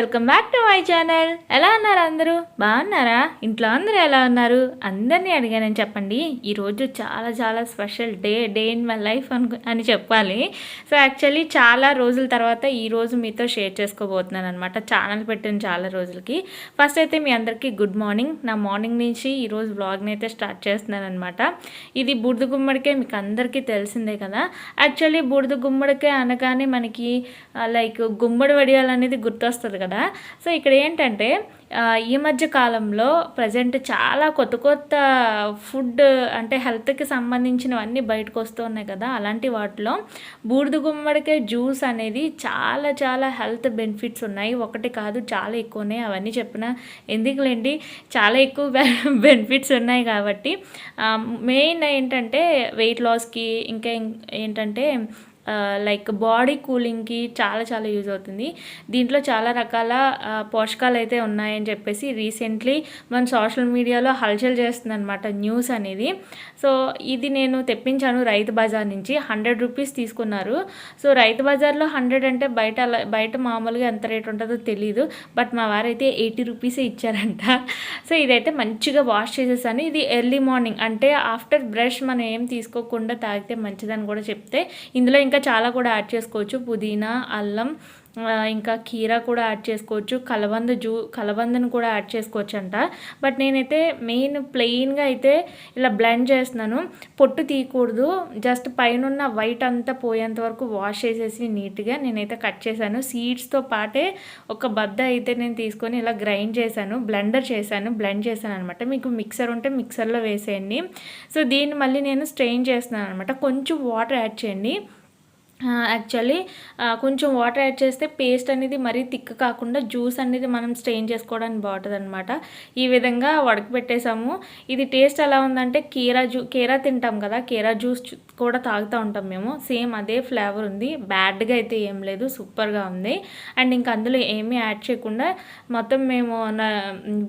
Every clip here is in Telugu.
Welcome back to my channel. ఎలా ఉన్నారు అందరూ? బాగున్నారా? ఇంట్లో అందరూ ఎలా ఉన్నారు? అందరినీ అడిగానని చెప్పండి. ఈరోజు చాలా చాలా special day day in my life అను అని చెప్పాలి. సో యాక్చువల్లీ చాలా రోజుల తర్వాత ఈ రోజు మీతో షేర్ చేసుకోబోతున్నాను అనమాట ఛానల్ పెట్టిన చాలా రోజులకి. ఫస్ట్ అయితే మీ అందరికీ గుడ్ మార్నింగ్. నా మార్నింగ్ నుంచి ఈరోజు వ్లాగ్ని అయితే స్టార్ట్ చేస్తున్నాను అనమాట ఇది బూడిద గుమ్మడికే మీకు అందరికీ తెలిసిందే కదా. యాక్చువల్లీ బూడిద గుమ్మడికే అనగానే మనకి లైక్ గుమ్మడి వడియాలనేది గుర్తొస్తుంది కదా. సో ఇక్కడ ఏంటంటే ఈ మధ్య కాలంలో ప్రజెంట్ చాలా కొత్త కొత్త ఫుడ్ అంటే హెల్త్కి సంబంధించినవన్నీ బయటకు వస్తున్నాయి కదా? అలాంటి వాటిలో బూడిద గుమ్మడికాయ జ్యూస్ అనేది చాలా చాలా హెల్త్ బెనిఫిట్స్ ఉన్నాయి. ఒకటి కాదు చాలా ఎక్కువ ఉన్నాయి అవన్నీ చెప్పిన ఎందుకులేండి? చాలా ఎక్కువ బెనిఫిట్స్ ఉన్నాయి కాబట్టి. మెయిన్ ఏంటంటే వెయిట్ లాస్కి ఇంకా ఏంటంటే లైక్ బాడీ కూలింగ్కి చాలా చాలా యూజ్ అవుతుంది. దీంట్లో చాలా రకాల పోషకాలు అయితే ఉన్నాయని చెప్పేసి రీసెంట్లీ మన సోషల్ మీడియాలో హల్చల్ చేస్తుంది అనమాట న్యూస్ అనేది. సో ఇది నేను తెప్పించాను రైతు బజార్ నుంచి. హండ్రెడ్ రూపీస్ తీసుకున్నారు. సో రైతు బజార్లో హండ్రెడ్ అంటే బయట అలా- బయట మామూలుగా ఎంత రేట్ ఉంటుందో తెలీదు. బట్ మా వారైతే ఎయిటీ రూపీసే ఇచ్చారంట. సో ఇదైతే మంచిగా వాష్ చేసేసాను. ఇది ఎర్లీ మార్నింగ్ అంటే ఆఫ్టర్ బ్రష్ మనం ఏం తీసుకోకుండా తాగితే మంచిదని కూడా చెప్తే. ఇందులో ఇంకా చాలా కూడా యాడ్ చేసుకోవచ్చు. పుదీనా అల్లం ఇంకా కీరా కూడా యాడ్ చేసుకోవచ్చు. కలబంద జూ కలబందను కూడా యాడ్ చేసుకోవచ్చు అంట బట్ నేనైతే మెయిన్ ప్లెయిన్గా అయితే ఇలా బ్లెండ్ చేస్తున్నాను. పొట్టు తీయకూడదు. జస్ట్ పైన వైట్ అంతా పోయేంత వరకు వాష్ చేసేసి నీట్గా నేనైతే కట్ చేశాను. సీడ్స్తో పాటే ఒక బద్ద అయితే నేను తీసుకొని ఇలా గ్రైండ్ చేశాను. బ్లెండర్ చేశాను. బ్లెండ్ చేశాను అనమాట మీకు మిక్సర్ ఉంటే మిక్సర్లో వేసేయండి. సో దీన్ని మళ్ళీ నేను స్ట్రెయిన్ చేస్తున్నాను అనమాట కొంచెం వాటర్ యాడ్ చేయండి. యాక్చువల్లీ కొంచెం వాటర్ యాడ్ చేస్తే పేస్ట్ అనేది మరీ తిక్క కాకుండా జ్యూస్ అనేది మనం స్ట్రెయిన్ చేసుకోవడానికి బాగుంటుంది అనమాట ఈ విధంగా ఉడకబెట్టేసాము ఇది టేస్ట్ ఎలా ఉందంటే కీరా జ్యూ కీరా తింటాం కదా కీరా జ్యూస్ కూడా తాగుతూ ఉంటాం మేము. సేమ్ అదే ఫ్లేవర్ ఉంది. బ్యాడ్గా అయితే ఏం లేదు సూపర్గా ఉంది. అండ్ ఇంకా అందులో ఏమీ యాడ్ చేయకుండా మొత్తం మేము నా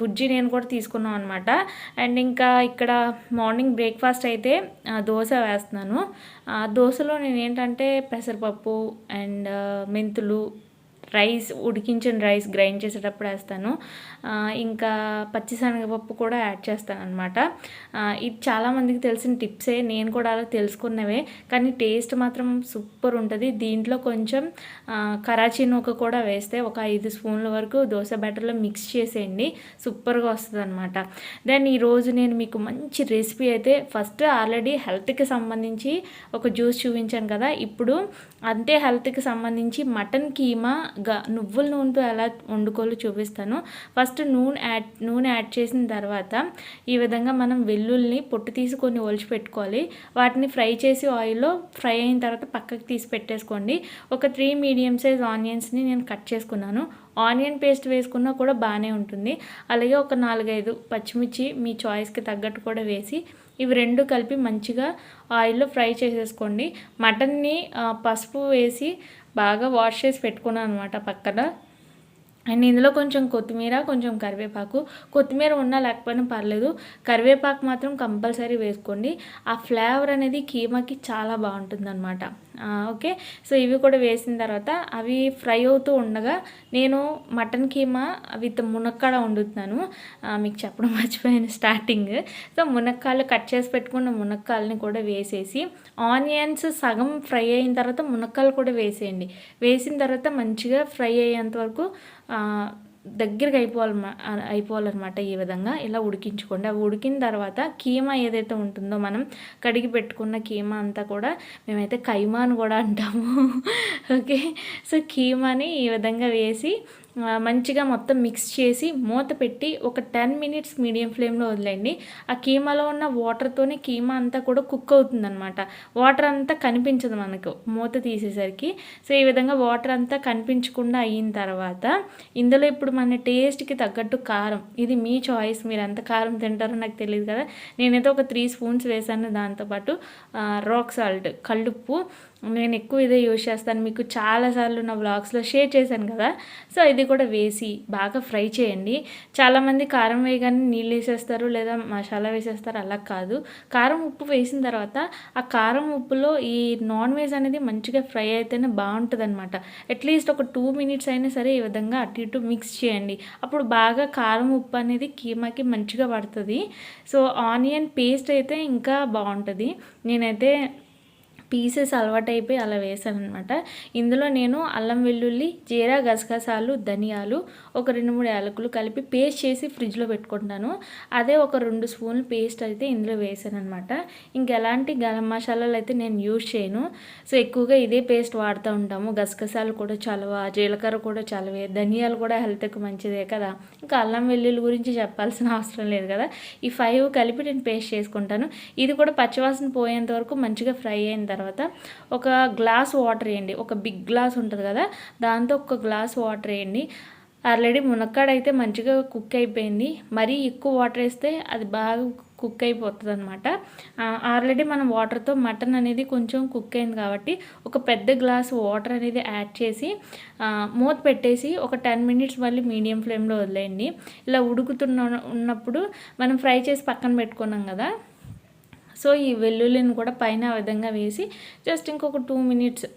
బుజ్జి నేను కూడా తీసుకున్నాం అనమాట అండ్ ఇంకా ఇక్కడ మార్నింగ్ బ్రేక్ఫాస్ట్ అయితే దోశ వేస్తున్నాను. దోశలో నేను ఏంటంటే పెసరపప్పు అండ్ మెంతులు రైస్ ఉడికించిన రైస్ గ్రైండ్ చేసేటప్పుడు వేస్తాను. ఇంకా పచ్చిశనగపప్పు కూడా యాడ్ చేస్తాను అనమాట ఇది చాలామందికి తెలిసిన టిప్సే నేను కూడా అలా తెలుసుకున్నవే. కానీ టేస్ట్ మాత్రం సూపర్ ఉంటుంది. దీంట్లో కొంచెం కరాచీ నూక కూడా వేస్తే ఒక ఐదు స్పూన్ల వరకు దోశ బ్యాటర్లో మిక్స్ చేసేయండి. సూపర్గా వస్తుంది అనమాట దెన్ ఈరోజు నేను మీకు మంచి రెసిపీ అయితే ఫస్ట్ ఆల్రెడీ హెల్త్కి సంబంధించి ఒక జ్యూస్ చూపించాను కదా. ఇప్పుడు అంతే హెల్త్కి సంబంధించి మటన్ కీమా గా నువ్వుల నూనెతో ఎలా వండుకోవాలో చూపిస్తాను. ఫస్ట్ నూనె యాడ్ నూనె యాడ్ చేసిన తర్వాత ఈ విధంగా మనం వెల్లుల్ని పొట్టు తీసుకొని ఒలిచి పెట్టుకోవాలి. వాటిని ఫ్రై చేసి ఆయిల్లో ఫ్రై అయిన తర్వాత పక్కకి తీసి పెట్టేసుకోండి. ఒక త్రీ మీడియం సైజ్ ఆనియన్స్ని నేను కట్ చేసుకున్నాను. ఆనియన్ పేస్ట్ వేసుకున్నా కూడా బాగానే ఉంటుంది. అలాగే ఒక నాలుగైదు పచ్చిమిర్చి మీ చాయిస్కి తగ్గట్టు కూడా వేసి ఇవి రెండు కలిపి మంచిగా ఆయిల్లో ఫ్రై చేసేసుకోండి. మటన్ని పసుపు వేసి బాగా వాష్ చేసి పెట్టుకున్నాను అనమాట పక్కన. అండ్ ఇందులో కొంచెం కొత్తిమీర కొంచెం కరివేపాకు. కొత్తిమీర ఉన్నా లేకపోయినా పర్లేదు. కరివేపాకు మాత్రం కంపల్సరీ వేసుకోండి. ఆ ఫ్లేవర్ అనేది కీమాకి చాలా బాగుంటుంది అనమాట ఓకే. సో ఇవి కూడా వేసిన తర్వాత అవి ఫ్రై అవుతూ ఉండగా నేను మటన్ కీమా విత్ మునక్కాడ వండుతున్నాను. మీకు చెప్పడం మర్చిపోయాను స్టార్టింగ్. సో మునక్కాయలు కట్ చేసి పెట్టుకున్న మునక్కాయలని కూడా వేసేసి ఆనియన్స్ సగం ఫ్రై అయిన తర్వాత మునక్కాయలు కూడా వేసేయండి. వేసిన తర్వాత మంచిగా ఫ్రై అయ్యేంత వరకు దగ్గరికి అయిపోవాలి అయిపోవాలన్నమాట ఈ విధంగా. ఇలా ఉడికించుకోండి. అవి ఉడికిన తర్వాత కీమా ఏదైతే ఉంటుందో మనం కడిగి పెట్టుకున్న కీమా అంతా కూడా మేమైతే కైమా అని కూడా అంటాము. ఓకే? సో కీమాని ఈ విధంగా వేసి మంచిగా మొత్తం మిక్స్ చేసి మూత పెట్టి ఒక టెన్ మినిట్స్ మీడియం ఫ్లేమ్లో వదిలేయండి. ఆ కీమాలో ఉన్న వాటర్తోనే కీమా అంతా కూడా కుక్ అవుతుందనమాట వాటర్ అంతా కనిపించదు మనకు మూత తీసేసరికి. సో ఈ విధంగా వాటర్ అంతా కనిపించకుండా అయిన తర్వాత ఇందులో ఇప్పుడు మన టేస్ట్కి తగ్గట్టు కారం. ఇది మీ చాయిస్. మీరు ఎంత కారం తింటారో నాకు తెలియదు కదా. నేనైతే ఒక త్రీ స్పూన్స్ వేసాను. దాంతోపాటు రాక్ సాల్ట్ కళ్ళుప్పు నేను ఎక్కువ ఇదే యూజ్ చేస్తాను. మీకు చాలాసార్లు నా బ్లాగ్స్లో షేర్ చేశాను కదా. సో ఇది కూడా వేసి బాగా ఫ్రై చేయండి. చాలామంది కారం వేయగానే నీళ్ళు వేసేస్తారు లేదా మసాలా వేసేస్తారు అలా కాదు. కారం ఉప్పు వేసిన తర్వాత ఆ కారం ఉప్పులో ఈ నాన్ వెజ్ అనేది మంచిగా ఫ్రై అయితేనే బాగుంటుంది అనమాట అట్లీస్ట్ ఒక టూ మినిట్స్ అయినా సరే ఈ విధంగా అటు ఇటు మిక్స్ చేయండి. అప్పుడు బాగా కారం ఉప్పు అనేది కీమాకి మంచిగా పడుతుంది. సో ఆనియన్ పేస్ట్ అయితే ఇంకా బాగుంటుంది. నేనైతే పీసెస్ అలవాటైపోయి అలా వేసాను అనమాట ఇందులో నేను అల్లం వెల్లుల్లి జీరా గసగసాలు ధనియాలు ఒక రెండు మూడు యాలకులు కలిపి పేస్ట్ చేసి ఫ్రిడ్జ్లో పెట్టుకుంటాను. అదే ఒక రెండు స్పూన్లు పేస్ట్ అయితే ఇందులో వేసాను అనమాట ఇంకెలాంటి గరం మసాలాలు అయితే నేను యూజ్ చేయను. సో ఎక్కువగా ఇదే పేస్ట్ వాడుతూ ఉంటాము. గసగసాలు కూడా చలవ జీలకర్ర కూడా చలవే ధనియాలు కూడా హెల్త్కి మంచిదే కదా. ఇంకా అల్లం వెల్లుల్లి గురించి చెప్పాల్సిన అవసరం లేదు కదా. ఈ ఫైవ్ కలిపి నేను పేస్ట్ చేసుకుంటాను. ఇది కూడా పచ్చివాసన పోయేంత వరకు మంచిగా ఫ్రై అయిన తర్వాత తర్వాత ఒక గ్లాస్ వాటర్ వేయండి. ఒక బిగ్ గ్లాస్ ఉంటుంది కదా దాంతో ఒక గ్లాస్ వాటర్ వేయండి. ఆల్రెడీ మునక్కాడ అయితే మంచిగా కుక్ అయిపోయింది. మరీ ఎక్కువ వాటర్ వేస్తే అది బాగా కుక్ అయిపోతుంది అనమాట ఆల్రెడీ మనం వాటర్తో మటన్ అనేది కొంచెం కుక్ అయింది కాబట్టి ఒక పెద్ద గ్లాస్ వాటర్ అనేది యాడ్ చేసి మూత పెట్టేసి ఒక టెన్ మినిట్స్ మళ్ళీ మీడియం ఫ్లేమ్లో వదిలేయండి. ఇలా ఉడుకుతున్న ఉన్నప్పుడు మనం ఫ్రై చేసి పక్కన పెట్టుకున్నాం కదా సో ఈ వెల్లుల్లిని కూడా పైన ఆ విధంగా వేసి జస్ట్ ఇంకొక టూ మినిట్స్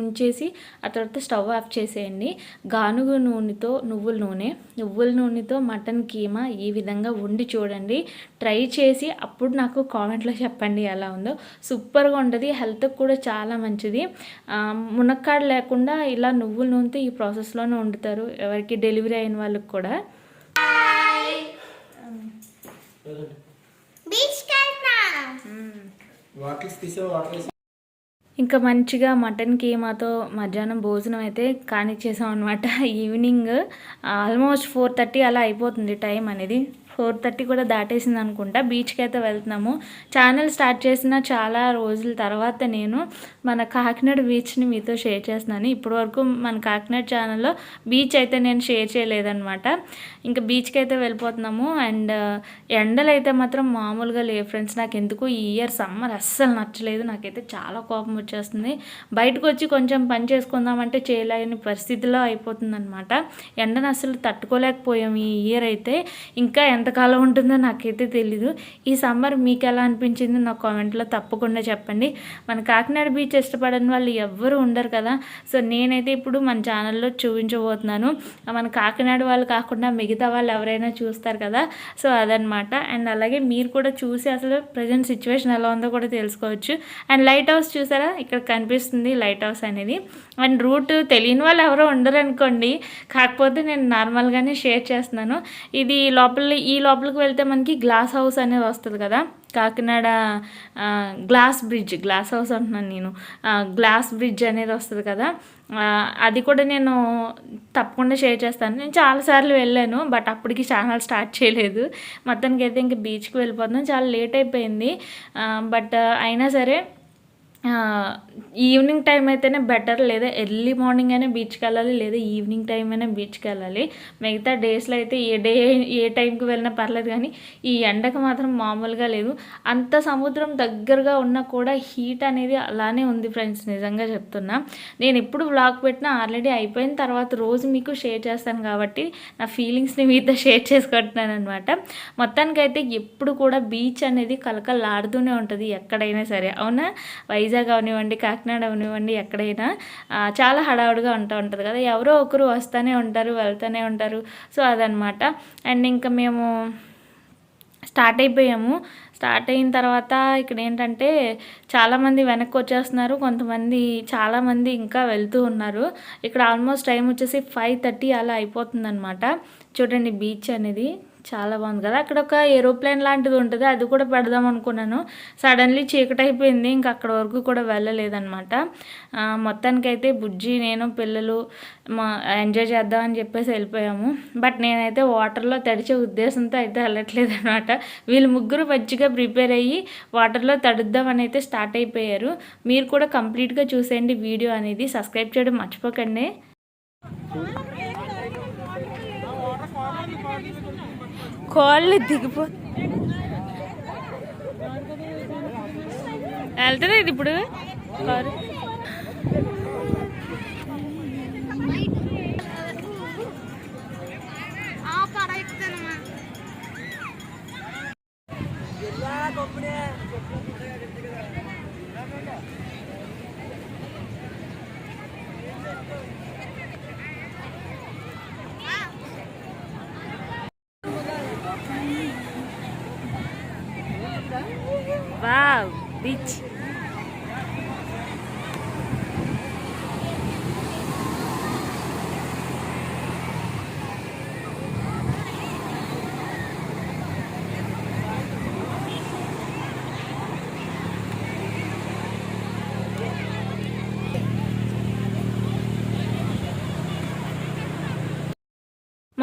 ఉంచేసి ఆ తర్వాత స్టవ్ ఆఫ్ చేసేయండి. గానుగ నూనెతో నువ్వుల నూనె. నువ్వుల నూనెతో మటన్ కీమా ఈ విధంగా వండి చూడండి. ట్రై చేసి అప్పుడు నాకు కామెంట్లో చెప్పండి ఎలా ఉందో. సూపర్గా ఉంటుంది హెల్త్కి కూడా చాలా మంచిది. మునక్కాడ లేకుండా ఇలా నువ్వుల నూనెతో ఈ ప్రాసెస్లోనే వండుతారు ఎవరికి డెలివరీ అయిన వాళ్ళకి కూడా. తీసే వాటర్ ఇంకా మంచిగా మటన్ కీమాతో మధ్యాహ్నం భోజనం అయితే కానిచ్చేసాం అనమాట ఈవినింగ్ ఆల్మోస్ట్ ఫోర్ థర్టీ అలా అయిపోతుంది టైం అనేది. ఫోర్ థర్టీ కూడా దాటేసింది అనుకుంటా. బీచ్కి అయితే వెళ్తున్నాము. ఛానల్ స్టార్ట్ చేసిన చాలా రోజుల తర్వాత నేను మన కాకినాడ బీచ్ని మీతో షేర్ చేస్తున్నాను. ఇప్పటి వరకు మన కాకినాడ ఛానల్లో బీచ్ అయితే నేను షేర్ చేయలేదన్నమాట. ఇంకా బీచ్కి అయితే వెళ్ళిపోతున్నాము. అండ్ ఎండలు అయితే మాత్రం మామూలుగా లేవు ఫ్రెండ్స్. నాకు ఎందుకు ఈ ఇయర్ సమ్మర్ అస్సలు నచ్చలేదు. నాకైతే చాలా కోపం వచ్చేస్తుంది. బయటకు వచ్చి కొంచెం పని చేసుకుందామంటే చేయలేని పరిస్థితిలో అయిపోతుంది అనమాట ఎండను అసలు తట్టుకోలేకపోయాం ఈ ఇయర్ అయితే. ఇంకా ఎంతకాలం ఉంటుందో నాకైతే తెలీదు. ఈ సమ్మర్ మీకు ఎలా అనిపించింది నా కామెంట్లో తప్పకుండా చెప్పండి. మన కాకినాడ బీచ్ ఇష్టపడని వాళ్ళు ఎవ్వరు ఉండరు కదా. సో నేనైతే ఇప్పుడు మన ఛానల్లో చూపించబోతున్నాను. మన కాకినాడ వాళ్ళు కాకుండా మిగతా వాళ్ళు ఎవరైనా చూస్తారు కదా. సో అదనమాట. అండ్ అలాగే మీరు కూడా చూసి అసలు ప్రజెంట్ సిచ్యువేషన్ ఎలా ఉందో కూడా తెలుసుకోవచ్చు. అండ్ లైట్ హౌస్ చూసారా? ఇక్కడ కనిపిస్తుంది లైట్ హౌస్ అనేది. అండ్ రూట్ తెలియని వాళ్ళు ఎవరో ఉండరు అనుకోండి కాకపోతే నేను నార్మల్గానే షేర్ చేస్తున్నాను. ఇది లోపల ఈ ఈ లోపలికి వెళ్తే మనకి గ్లాస్ హౌస్ అనేది వస్తుంది కదా? Kakinada glass bridge glass house అంటున్నాను నేను. గ్లాస్ బ్రిడ్జ్ అనేది వస్తుంది కదా? అది కూడా నేను తప్పకుండా షేర్ చేస్తాను. నేను చాలాసార్లు వెళ్ళాను బట్ అప్పటికి ఛానల్ స్టార్ట్ చేయలేదు. మొత్తానికి అయితే ఇంక బీచ్కి వెళ్ళిపోతున్నాం. చాలా లేట్ అయిపోయింది. బట్ అయినా సరే ఈవినింగ్ టైం అయితేనే బెటర్ లేదా ఎర్లీ మార్నింగ్ అయినా బీచ్కి వెళ్ళాలి లేదా ఈవినింగ్ టైం అయినా బీచ్కి వెళ్ళాలి. మిగతా డేస్లో అయితే ఏ డే ఏ టైంకి వెళ్ళినా పర్లేదు కానీ ఈ ఎండకు మాత్రం మామూలుగా లేదు. అంత సముద్రం దగ్గరగా ఉన్నా కూడా హీట్ అనేది అలానే ఉంది ఫ్రెండ్స్ నిజంగా చెప్తున్నా. నేను ఎప్పుడు వ్లాగ్ పెట్టినా ఆల్రెడీ అయిపోయిన తర్వాత రోజు మీకు షేర్ చేస్తాను కాబట్టి నా ఫీలింగ్స్ని మీతో షేర్ చేసుకుంటున్నాను అనమాట మొత్తానికైతే ఎప్పుడు కూడా బీచ్ అనేది కలకలాడుతూనే ఉంటుంది ఎక్కడైనా సరే. అవునా? వైజాగ్ అవనివ్వండి కాకినాడ అవనివ్వండి ఎక్కడైనా చాలా హడావుడిగా ఉంటూ ఉంటుంది కదా. ఎవరో ఒకరు వస్తూనే ఉంటారు వెళ్తూనే ఉంటారు. సో అదనమాట అండ్ ఇంకా మేము స్టార్ట్ అయిపోయాము. స్టార్ట్ అయిన తర్వాత ఇక్కడ ఏంటంటే చాలామంది వెనక్కి వచ్చేస్తున్నారు. కొంతమంది చాలామంది ఇంకా వెళ్తూ ఉన్నారు. ఇక్కడ ఆల్మోస్ట్ టైం వచ్చేసి ఫైవ్ థర్టీ అలా అయిపోతుందన్నమాట. చూడండి బీచ్ అనేది. చాలా బాగుంది కదా. అక్కడ ఒక ఏరోప్లేన్ లాంటిది ఉంటుంది. అది కూడా పెడదాం అనుకున్నాను. సడన్లీ చీకటి అయిపోయింది. ఇంకా అక్కడ వరకు కూడా వెళ్ళలేదనమాట మొత్తానికైతే బుజ్జి నేను పిల్లలు మా ఎంజాయ్ చేద్దామని చెప్పేసి వెళ్ళిపోయాము. బట్ నేనైతే వాటర్లో తడిచే ఉద్దేశంతో అయితే వెళ్ళట్లేదు అనమాట వీళ్ళు ముగ్గురు మంచిగా ప్రిపేర్ అయ్యి వాటర్లో తడుద్దామని అయితే స్టార్ట్ అయిపోయారు. మీరు కూడా కంప్లీట్గా చూసేయండి వీడియో అనేది. సబ్స్క్రైబ్ చేయడం మర్చిపోకండి. కోళ్ళు దిగిపో వెళ్తలేదు ఇప్పుడు కారు వావ్ బీచ్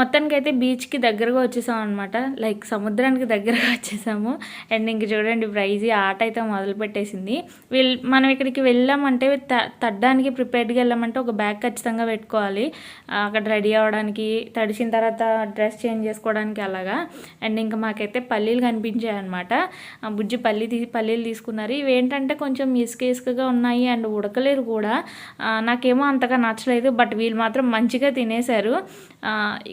మొత్తానికి అయితే బీచ్కి దగ్గరగా వచ్చేసాం అనమాట లైక్ సముద్రానికి దగ్గరగా వచ్చేసాము. అండ్ ఇంక చూడండి ప్రైజ్ ఆట అయితే మొదలు పెట్టేసింది. వీళ్ళు మనం ఇక్కడికి వెళ్ళామంటే త- తడ్డానికి ప్రిపేర్డ్గా వెళ్ళామంటే ఒక బ్యాగ్ ఖచ్చితంగా పెట్టుకోవాలి. అక్కడ రెడీ అవ్వడానికి తడిసిన తర్వాత డ్రెస్ చేంజ్ చేసుకోవడానికి అలాగా. అండ్ ఇంకా మాకైతే పల్లీలు కనిపించాయి అనమాట బుజ్జి పల్లి తీ పల్లీలు తీసుకున్నారు. ఇవి ఏంటంటే కొంచెం ఇసుక ఇసుకగా ఉన్నాయి అండ్ ఉడకలేదు కూడా. నాకేమో అంతగా నచ్చలేదు బట్ వీళ్ళు మాత్రం మంచిగా తినేశారు.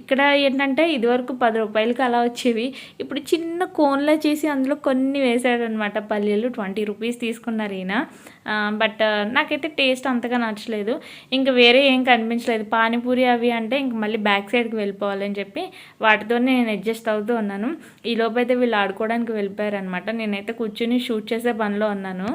ఇక్కడ ఇక్కడ ఏంటంటే ఇదివరకు పది రూపాయలకి అలా వచ్చేవి. ఇప్పుడు చిన్న కోన్లో చేసి అందులో కొన్ని వేసాడనమాట పల్లీలు. ట్వంటీ రూపీస్ తీసుకున్నారు ఈయన. బట్ నాకైతే టేస్ట్ అంతగా నచ్చలేదు. ఇంకా వేరే ఏం కనిపించలేదు. పానీపూరి అవి అంటే ఇంక మళ్ళీ బ్యాక్ సైడ్కి వెళ్ళిపోవాలని చెప్పి వాటితోనే నేను అడ్జస్ట్ అవుతూ ఉన్నాను. ఈలోపు అయితే వీళ్ళు ఆడుకోవడానికి వెళ్ళిపోయారనమాట. నేనైతే కూర్చుని షూట్ చేసే పనిలో ఉన్నాను.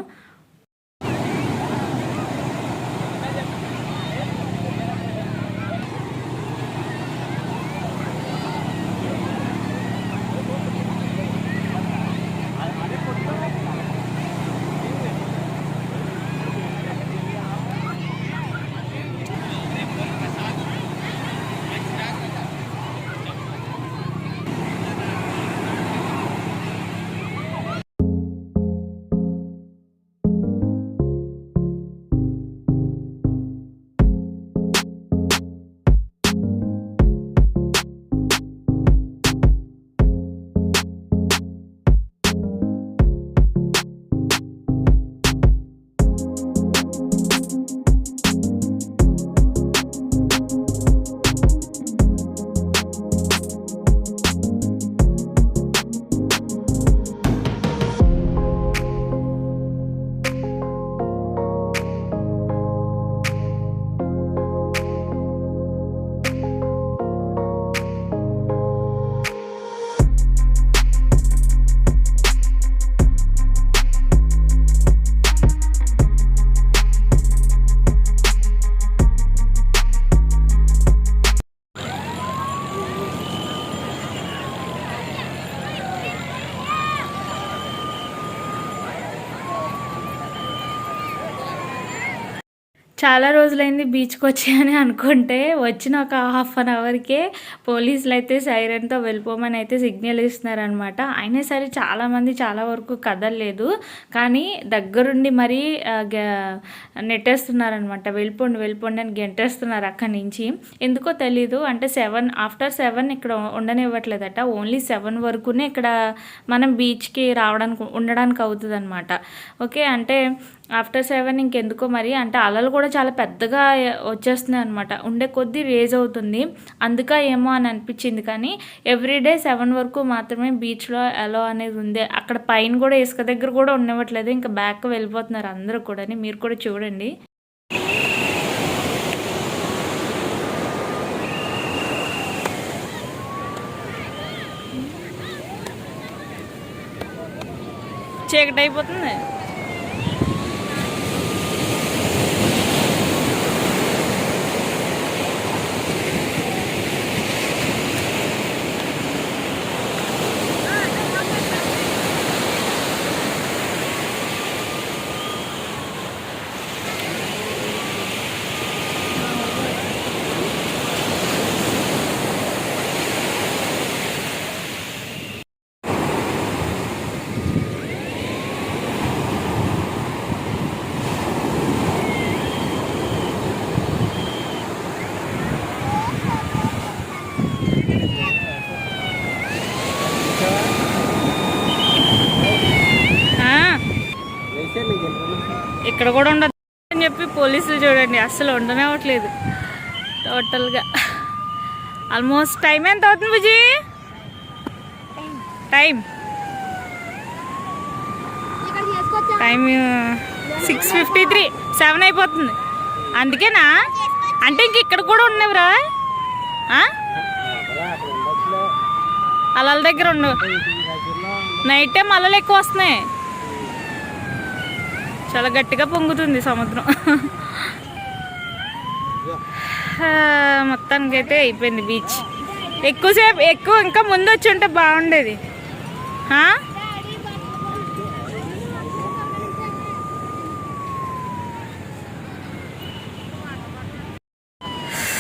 చాలా రోజులైంది బీచ్కి వచ్చాయని అనుకుంటే వచ్చిన ఒక హాఫ్ అన్ అవర్కే పోలీసులు అయితే సైరన్తో వెళ్ళిపోమని అయితే సిగ్నల్ ఇస్తున్నారనమాట. అయినా సరే చాలామంది చాలా వరకు కదలలేదు. కానీ దగ్గరుండి మరీ నెట్టేస్తున్నారనమాట. వెళ్ళిపోండి వెళ్ళిపోండి అని గెంటేస్తున్నారు అక్కడి నుంచి. ఎందుకో తెలీదు. అంటే సెవెన్ ఆఫ్టర్ సెవెన్ ఇక్కడ ఉండనివ్వట్లేదట. ఓన్లీ సెవెన్ వరకునే ఇక్కడ మనం బీచ్కి రావడానికి ఉండడానికి అవుతుంది అనమాట ఓకే అంటే ఆఫ్టర్ సెవెన్ ఇంకెందుకో మరి? అంటే అలలు కూడా చాలా పెద్దగా వచ్చేస్తున్నాయి అనమాట ఉండే కొద్దీ రేజ్ అవుతుంది. అందుక ఏమో అని అనిపించింది కానీ ఎవ్రీడే సెవెన్ వరకు మాత్రమే బీచ్లో ఎలో అనేది ఉంది. అక్కడ పైన కూడా ఇసుక దగ్గర కూడా ఉండవట్లేదు ఇంకా బ్యాక్ వెళ్ళిపోతున్నారు అందరూ కూడా మీరు కూడా చూడండి. చీకటి అయిపోతుంది ఇక్కడ కూడా ఉండదు అని చెప్పి పోలీసులు చూడండి అస్సలు ఉండనివ్వట్లేదు టోటల్గా ఆల్మోస్ట్ టైం ఎంత అవుతుంది బుజీ time time six fifty three seven అయిపోతుంది. అందుకేనా? అంటే ఇంక ఇక్కడ కూడా ఉన్నవిరా? అలల దగ్గర ఉండవు నైట్ టైం అలలు ఎక్కువ వస్తున్నాయి. చాలా గట్టిగా పొంగుతుంది సముద్రం. మొత్తానికి మొత్తానికైతే అయిపోయింది బీచ్. ఎక్కువసేపు ఎక్కువ ఇంకా ముందు వచ్చి ఉంటే బాగుండేది.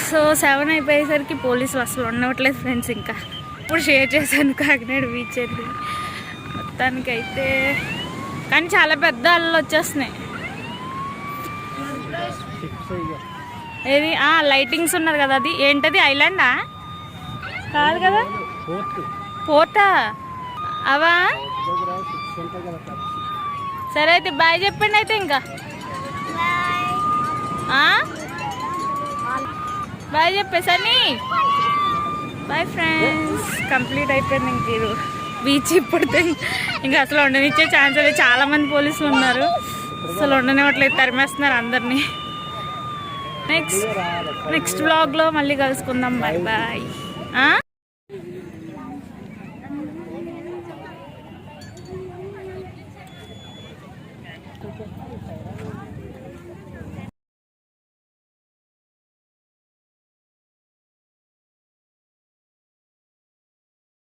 సో సెవెన్ అయిపోయేసరికి పోలీసులు అసలు ఉండవట్లేదు ఫ్రెండ్స్ ఇంకా. ఇప్పుడు షేర్ చేశాను కాకినాడ బీచ్ వెళ్ళి మొత్తానికైతే కానీ చాలా పెద్ద అల్లలు వచ్చేస్తున్నాయి. ఏది? ఆ లైటింగ్స్ ఉన్నది కదా అది. ఏంటది? ఐలాండా కాదు కదా? పోర్టా అవా? సరే అయితే బాయ్ చెప్పండి అయితే ఇంకా. బాయ్ చెప్పేసని బాయ్ ఫ్రెండ్స్ కంప్లీట్ అయిపోయింది ఇంక ఈరోజు బీచ్ ఇప్పుడితే ఇంకా అసలు ఉండనిచ్చే ఛాన్స్ లేదు. చాలా మంది పోలీసులు ఉన్నారు. అసలు ఉండనివ్వట్లేదు. తరిమేస్తున్నారు అందరినీ. నెక్స్ట్ నెక్స్ట్ బ్లాగ్లో మళ్ళీ కలుసుకుందాం. Bye bye